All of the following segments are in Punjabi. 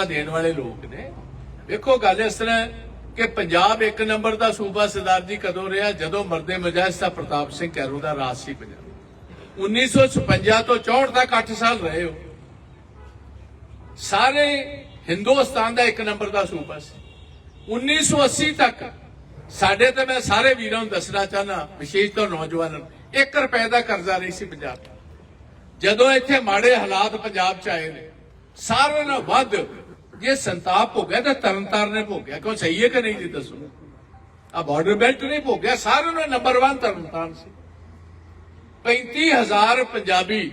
ਆਸਰਾ ਦੇਣ ਵਾਲੇ ਲੋਕ ਨੇ। ਵੇਖੋ ਗੱਲ ਇਸ ਤਰ੍ਹਾਂ ਕਿ ਪੰਜਾਬ ਇੱਕ ਨੰਬਰ ਦਾ ਸੂਬਾ ਸਰਦਾਰ ਜੀ ਕਦੋਂ ਰਿਹਾ? ਜਦੋਂ ਮਰਦੇ ਮਜਾਇਸ ਦਾ ਪ੍ਰਤਾਪ ਸਿੰਘ ਕੈਰੂ ਦਾ ਰਾਜ ਸੀ ਪੰਜਾਬ। 1956 ਤੋਂ 64 ਤੱਕ 8 ਸਾਲ ਰਹੇ ਹੋ। ਸਾਰੇ ਹਿੰਦੁਸਤਾਨ ਦਾ ਇੱਕ ਨੰਬਰ ਦਾ ਸੂਬਾ ਸੀ। 1980 ਤੱਕ ਸਾਡੇ ਤੇ ਮੈਂ ਸਾਰੇ ਵੀਰਾਂ ਨੂੰ ਦੱਸਣਾ ਚਾਹਨਾ ਵਿਸ਼ੇਸ਼ ਤੌਰ ਨੌਜਵਾਨਾਂ ਨੂੰ 1 ਰੁਪਏ ਦਾ ਕਰਜ਼ਾ ਨਹੀਂ ਸੀ ਪੰਜਾਬ ਜਦੋਂ ਇੱਥੇ ਮਾੜੇ ਹਾਲਾਤ ਪੰਜਾਬ 'ਚ ਆਏ ਨੇ, ਸਾਰਿਆਂ ਨਾਲੋਂ ਵੱਧ ਜੇ ਸੰਤਾਪ ਹੋ ਗਿਆ ਤਾਂ ਤਰਨਤਾਰਨ ਨੇ ਭੋਗਿਆ। ਕਿਉਂ ਸਹੀ ਹੈ ਕਿ ਨਹੀਂ ਜੀ ਦੱਸੋ? ਆ ਬਾਰਡਰ ਬੈਲਟ ਨਹੀਂ ਭੋਗਿਆ, ਸਾਰਿਆਂ ਨੂੰ ਨੰਬਰ 1 ਤਰਨਤਾਰਨ ਸੀ। 35000 ਪੰਜਾਬੀ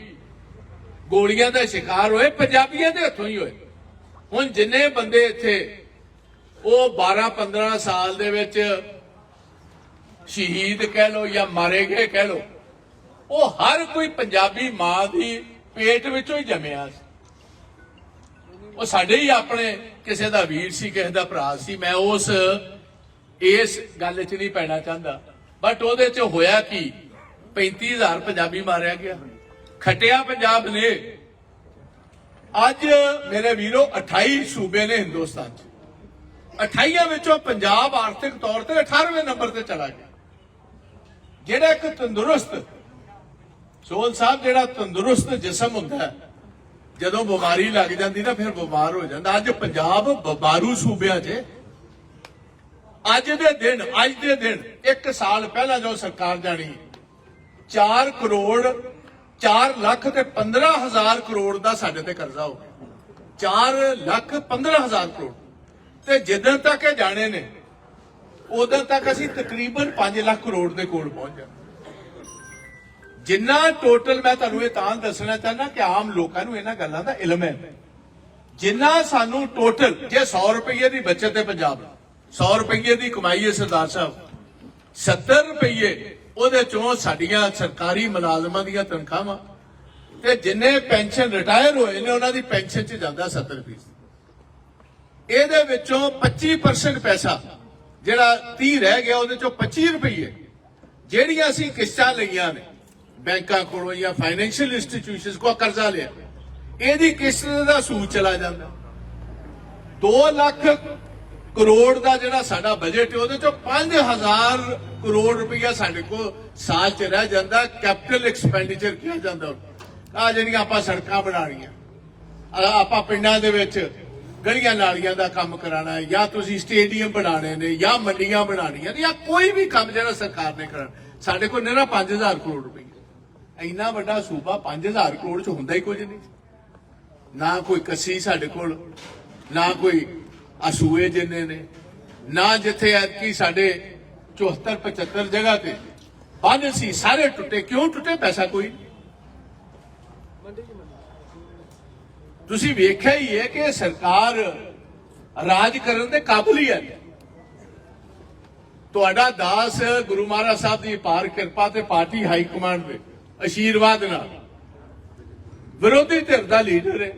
ਗੋਲੀਆਂ ਦਾ ਸ਼ਿਕਾਰ ਹੋਏ, ਪੰਜਾਬੀਆਂ ਦੇ ਹੱਥੋਂ ਹੀ ਹੋਏ। ਹੁਣ ਜਿੰਨੇ ਬੰਦੇ ਇੱਥੇ, ਉਹ 12 15 ਸਾਲ ਦੇ ਵਿੱਚ ਸ਼ਹੀਦ ਕਹਿ ਲੋ ਜਾਂ ਮਾਰੇ ਗਏ ਕਹਿ ਲੋ ਉਹ ਹਰ ਕੋਈ ਪੰਜਾਬੀ ਮਾਂ ਦੀ ਪੇਟ ਵਿੱਚੋਂ ਹੀ ਜੰਮਿਆ ਸੀ। ਉਹ ਸਾਡੇ ਹੀ ਆਪਣੇ ਕਿਸੇ ਦਾ ਵੀਰ ਸੀ, ਕਿਸੇ ਦਾ ਭਰਾ ਸੀ। ਮੈਂ ਉਸ, ਇਸ ਗੱਲ 'ਚ ਨਹੀਂ ਪੈਣਾ ਚਾਹੁੰਦਾ। ਬਟ ਉਹਦੇ 'ਚ ਹੋਇਆ ਕੀ? 35000 ਪੰਜਾਬੀ ਮਾਰਿਆ ਗਿਆ। ਖਟਿਆ ਪੰਜਾਬ ਨੇ। ਅੱਜ ਮੇਰੇ ਵੀਰੋ 28 ਸੂਬੇ ਨੇ ਹਿੰਦੁਸਤਾਨ 'ਚ। 28 ਵਿੱਚੋਂ ਪੰਜਾਬ ਆਰਥਿਕ ਤੌਰ ਤੇ 18ਵੇਂ ਨੰਬਰ ਤੇ ਚਲਾ ਗਿਆ। ਜਿਹੜਾ ਇੱਕ ਤੰਦਰੁਸਤ ਸੋਲ ਸਾਹਿਬ ਜਿਹੜਾ ਤੰਦਰੁਸਤ ਜਿਸਮ ਹੁੰਦਾ ਹੈ ਜਦੋਂ ਬਿਮਾਰੀ ਲੱਗ ਜਾਂਦੀ ਨਾ ਫਿਰ ਬਿਮਾਰ ਹੋ ਜਾਂਦਾ। ਅੱਜ ਪੰਜਾਬ ਬਿਮਾਰੂ ਸੂਬਿਆਂ 'ਚ ਅੱਜ ਦੇ ਦਿਨ, ਅੱਜ ਦੇ ਦਿਨ, ਇੱਕ ਸਾਲ ਪਹਿਲਾਂ ਜੋ ਸਰਕਾਰ ਜਾਣੀ 4 ਕਰੋੜ 4 ਲੱਖ ਤੇ 15 ਹਜ਼ਾਰ ਕਰੋੜ ਦਾ ਸਾਡੇ ਤੇ ਕਰਜ਼ਾ ਹੋ ਗਿਆ। 4 ਲੱਖ 15 ਹਜ਼ਾਰ ਕਰੋੜ। ਤੇ ਜਿੱਦਣ ਤੱਕ ਇਹ ਜਾਣੇ ਨੇ, ਉਦੋਂ ਤੱਕ ਅਸੀਂ ਤਕਰੀਬਨ 5 ਲੱਖ ਕਰੋੜ ਦੇ ਕੋਲ ਪਹੁੰਚ ਜਾਣਾ ਜਿੰਨਾ ਟੋਟਲ ਮੈਂ ਤੁਹਾਨੂੰ ਇਹ ਤਾਂ ਦੱਸਣਾ ਚਾਹੁੰਦਾ ਕਿ ਆਮ ਲੋਕਾਂ ਨੂੰ ਇਹਨਾਂ ਗੱਲਾਂ ਦਾ ਇਲਮ ਹੈ। ਜਿੰਨਾ ਸਾਨੂੰ ਟੋਟਲ ਜੇ 100 ਰੁਪਏ ਦੀ ਬਚਤ ਹੈ ਪੰਜਾਬ 100 ਰੁਪਏ ਦੀ ਕਮਾਈ ਹੈ ਸਰਦਾਰ ਸਾਹਿਬ 70 ਰੁਪਏ ਉਹਦੇ ਚੋਂ ਸਾਡੀਆਂ ਸਰਕਾਰੀ ਮੁਲਾਜ਼ਮਾਂ ਦੀਆਂ ਤਨਖਾਹਾਂ ਤੇ ਜਿੰਨੇ ਪੈਨਸ਼ਨ ਰਿਟਾਇਰ ਹੋਏ ਨੇ, ਉਹਨਾਂ ਦੀ ਪੈਨਸ਼ਨ 'ਚ ਜਾਂਦਾ 70 ਫੀਸਦ ਇਹਦੇ ਵਿੱਚੋਂ 25% ਪੈਸਾ ਜਿਹੜਾ 30 ਰਹਿ ਗਿਆ, ਉਹਦੇ ਚੋਂ 25 ਰੁਪਏ ਜਿਹੜੀਆਂ ਅਸੀਂ ਕਿਸ਼ਤਾਂ ਲਈਆਂ ਨੇ ਬੈਂਕਾਂ ਕੋਲੋਂ ਜਾਂ ਫਾਈਨੈਂਸ਼ੀਅਲ ਇੰਸਟੀਟਿਊਸ਼ਨਸ ਕੋਲ ਕਰਜ਼ਾ ਲਿਆ। ਇਹਦੀ ਕਿਸ਼ਤ ਦਾ ਸੂਦ ਚਲਾ ਜਾਂਦਾ। 2 ਲੱਖ ਕਰੋੜ ਦਾ ਜਿਹੜਾ ਸਾਡਾ ਬਜਟ ਹੈ, ਉਹਦੇ ਚੋਂ 5000 ਕਰੋੜ ਰੁਪਇਆ ਸਾਡੇ ਕੋਲ ਸਾਲ ਚ ਰਹਿ ਜਾਂਦਾ ਕੈਪੀਟਲ ਐਕਸਪੈਂਡੀਚਰ ਕਿਹਾ ਜਾਂਦਾ ਆ ਜਿਹੜੀਆਂ ਆਪਾਂ ਸੜਕਾਂ ਬਣਾਉਣੀਆਂ ਆਪਾਂ ਪਿੰਡਾਂ ਦੇ ਵਿੱਚ ਗਲੀਆਂ ਨਾਲੀਆਂ ਦਾ ਕੰਮ ਕਰਾਣਾ ਹੈ, ਜਾਂ ਤੁਸੀਂ ਸਟੇਡੀਅਮ ਬਣਾਣੇ ਨੇ, ਜਾਂ ਮੰਡੀਆਂ ਬਣਾਉਣੀਆਂ ਨੇ, ਜਾਂ ਕੋਈ ਵੀ ਕੰਮ ਜਿਹੜਾ ਸਰਕਾਰ ਨੇ ਕਰਨਾ ਸਾਡੇ ਕੋਲ ਨਿਹਰਾ 5000 ਕਰੋੜ ਰੁਪਏ ਇੰਨਾ ਵੱਡਾ ਸੂਬਾ 5000 ਕਰੋੜ ਚ ਹੁੰਦਾ ਹੀ ਕੁਝ ਨਹੀਂ। ਨਾ ਕੋਈ ਕੱਸੀ ਸਾਡੇ ਕੋਲ, ਨਾ ਕੋਈ ਅਸੂਏ ਜਿੰਨੇ ਨੇ, ਨਾ ਜਿੱਥੇ ਐਤਕੀ ਸਾਡੇ 74 75 ਜਗ੍ਹਾ ਤੇ ਬੰਨ ਸੀ, ਸਾਰੇ ਟੁੱਟੇ। ਕਿਉਂ ਟੁੱਟੇ ਪੈਸਾ ਕੋਈ? ਤੁਸੀਂ ਵੇਖਿਆ ਹੀ ਹੈ ਕਿ ਸਰਕਾਰ ਰਾਜ ਕਰਨ ਦੇ ਕਾਬਲ ਹੀ ਹੈ। ਤੁਹਾਡਾ ਦਾਸ ਗੁਰੂ ਮਹਾਰਾਜ ਸਾਹਿਬ ਦੀ ਪਾਰ ਕਿਰਪਾ ਤੇ ਪਾਰਟੀ ਹਾਈ ਕਮਾਂਡ ਦੇ ਅਸ਼ੀਰਵਾਦ ਨਾਲ। ਵਿਰੋਧੀ ਧਿਰ ਦਾ ਲੀਡਰ ਹੈ।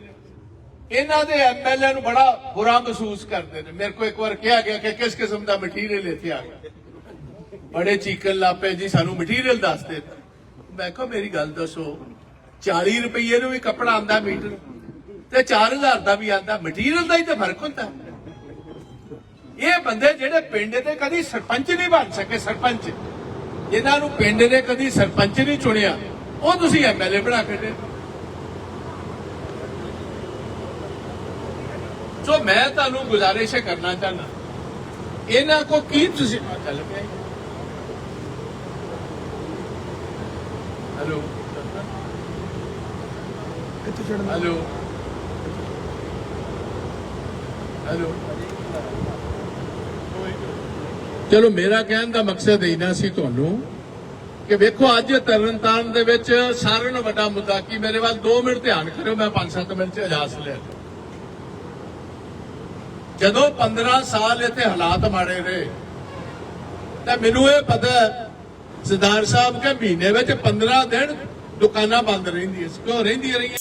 ਇਹਨਾਂ ਦੇ ਐਮਐਲਏ ਨੂੰ ਬੜਾ ਬੁਰਾ ਮਹਿਸੂਸ ਕਰਦੇ ਨੇ। ਮੇਰੇ ਕੋ ਇੱਕ ਵਾਰ ਕਿਹਾ ਗਿਆ ਕਿ ਕਿਸ ਕਿਸਮ ਦਾ ਮਟੀਰੀਅਲ ਇੱਥੇ ਆ ਗਿਆ। ਬੜੇ ਚੀਕਣ ਲਾਪੇ ਜੀ ਸਾਨੂੰ ਮਟੀਰੀਅਲ ਦੱਸ ਦੇ ਮੈਂ ਕਿਹਾ, ਮੇਰੀ ਗੱਲ ਦੱਸੋ 40 ਰੁਪਏ ਨੂੰ ਵੀ ਕੱਪੜਾ ਆਂਦਾ ਮੀਟਰ ਤੇ 4000 ਦਾ ਵੀ ਆਂਦਾ ਮਟੀਰੀਅਲ ਦਾ ਹੀ ਤਾਂ ਫ਼ਰਕ ਹੁੰਦਾ। ਇਹ ਬੰਦੇ ਜਿਹੜੇ ਪਿੰਡ ਦੇ ਕਦੀ ਸਰਪੰਚ ਨਹੀਂ ਬਣ ਸਕੇ, ਸਰਪੰਚ। ਇਹਨਾਂ ਨੂੰ ਪਿੰਡ ਨੇ ਕਦੀ ਸਰਪੰਚ ਨਹੀਂ ਚੁਣਿਆ। ਉਹ ਤੁਸੀਂ ਐਮਐਲਏ ਬਣਾ ਕੇ ਦੇ। ਸੋ ਮੈਂ ਤੁਹਾਨੂੰ ਗੁਜ਼ਾਰਿਸ਼ ਕਰਨਾ ਚਾਹਨਾ ਇਹਨਾਂ ਕੋ ਕੀ ਤੁਸੀਂ ਚੱਲ ਪਿਆ ਹੈਲੋ ਕਿੱਥੇ ਚੜਨਾ ਹੈਲੋ ਹੈਲੋ ਚਲੋ ਮੇਰਾ ਕਹਿਣ ਦਾ ਮਕਸਦ ਇਹਨਾਂ ਸੀ ਤੁਹਾਨੂੰ ਕਿ ਵੇਖੋ ਅੱਜ ਤਰਨਤਾਰਨ ਦੇ ਵਿੱਚ ਸਾਰਿਆਂ ਨਾਲੋਂ ਵੱਡਾ ਮੁੱਦਾ ਕੀ? ਮੇਰੇ ਵੱਲ 2 ਮਿੰਟ ਧਿਆਨ ਕਰਿਓ, ਮੈਂ 5-7 ਮਿੰਟ ਚ ਇਜਾਜ਼ਤ ਲਿਆ ਲਵਾਂ। ਜਦੋਂ 15 ਸਾਲ ਇੱਥੇ ਹਾਲਾਤ ਮਾੜੇ ਰਹੇ, ਤਾਂ ਮੈਨੂੰ ਇਹ ਪਤਾ ਸਰਦਾਰ ਸਾਹਿਬ, ਕੇ ਮਹੀਨੇ ਵਿੱਚ 15 ਦਿਨ ਦੁਕਾਨਾਂ ਬੰਦ ਰਹਿੰਦੀਆਂ ਕਿਉਂ ਰਹਿੰਦੀਆਂ ਰਹੀਆਂ?